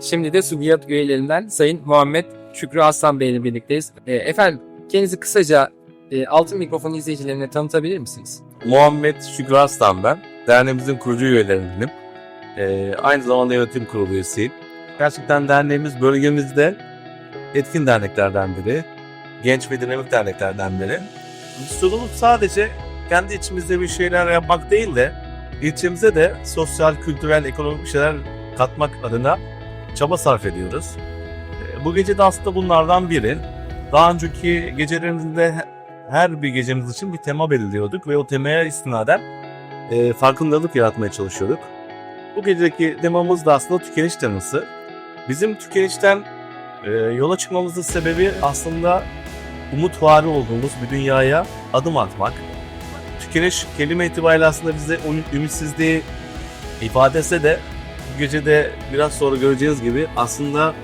Şimdi de Subiyat üyelerinden Sayın Muhammed Şükrü Aslan Bey ile birlikteyiz. E, efendim kendinizi kısaca e, Altın Mikrofon izleyicilerine tanıtabilir misiniz? Muhammed Şükrü Arslan ben. Derneğimizin kurucu üyelerindenim. Ee, aynı zamanda yönetim kurulu üyesiyim. Gerçekten derneğimiz bölgemizde etkin derneklerden biri. Genç ve dinamik derneklerden biri. Sorumuz sadece kendi içimizde bir şeyler yapmak değil de ilçemize de sosyal, kültürel, ekonomik şeyler katmak adına çaba sarf ediyoruz. Ee, Bu gece de aslında bunlardan biri. Daha önceki gecelerimizde her bir gecemiz için bir tema belirliyorduk ve o temaya istinaden e, farkındalık yaratmaya çalışıyorduk. Bu geceki temamız da aslında tükeniş teması. Bizim tükenişten e, yola çıkmamızın sebebi aslında umut vari olduğumuz bir dünyaya adım atmak. Tükeniş kelime itibariyle aslında bize ümit- ümitsizliği ifade etse de gece de biraz sonra göreceğiniz gibi aslında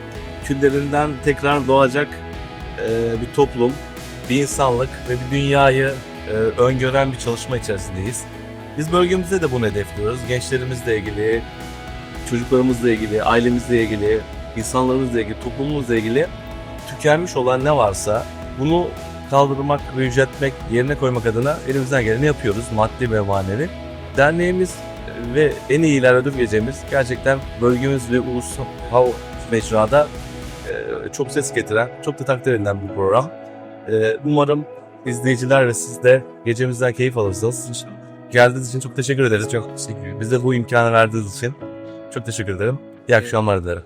küllerinden tekrar doğacak e, bir toplum, bir insanlık ve bir dünyayı e, öngören bir çalışma içerisindeyiz. Biz bölgemizde de bunu hedefliyoruz. Gençlerimizle ilgili, çocuklarımızla ilgili, ailemizle ilgili, insanlarımızla ilgili, toplumumuzla ilgili tükenmiş olan ne varsa bunu kaldırmak ve yüceltmek, yerine koymak adına elimizden geleni yapıyoruz maddi ve manevi. Derneğimiz ve en iyiler ödül gecemiz gerçekten bölgemiz ve ulusal mecrada e, çok ses getiren, çok da takdir edilen bir program. Ee, umarım izleyiciler ve siz de gecemizden keyif alırsınız. Geldiğiniz için çok teşekkür ederiz. Çok teşekkür Bize bu imkanı verdiğiniz için çok teşekkür ederim. İyi akşamlar dilerim.